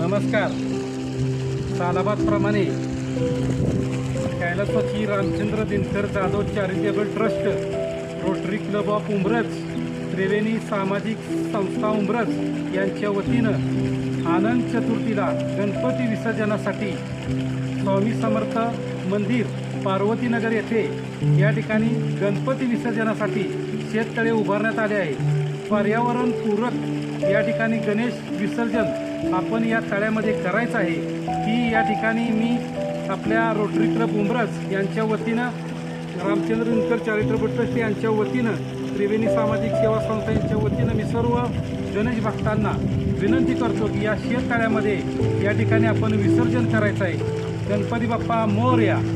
नमस्कार. सालाबादप्रमाणे Kailaspati Ramchandra Dinkar Jadhav charitable trust Rotary club of Umraj Triveni सामाजिक संस्था उमरज यांच्या वतीनं आनंद चतुर्थीला गणपती विसर्जनासाठी स्वामी समर्थ मंदिर पार्वतीनगर येथे या ठिकाणी गणपती विसर्जनासाठी शेततळे उभारण्यात आले आहे पर्यावरण पूरक या ठिकाणी गणेश विसर्जन आपण या तळ्यामध्ये करायचं आहे. ही या ठिकाणी मी आपल्या रोटरी क्लब उमरज यांच्या वतीनं रामचंद्र दिनकर चॅरिटेबल ट्रस्ट यांच्या वतीनं त्रिवेणी सामाजिक सेवा संस्था यांच्या वतीनं मी सर्व गणेश भक्तांना विनंती करतो की या शेततळ्यामध्ये या ठिकाणी आपण विसर्जन करायचं आहे. गणपती बाप्पा मोर्या.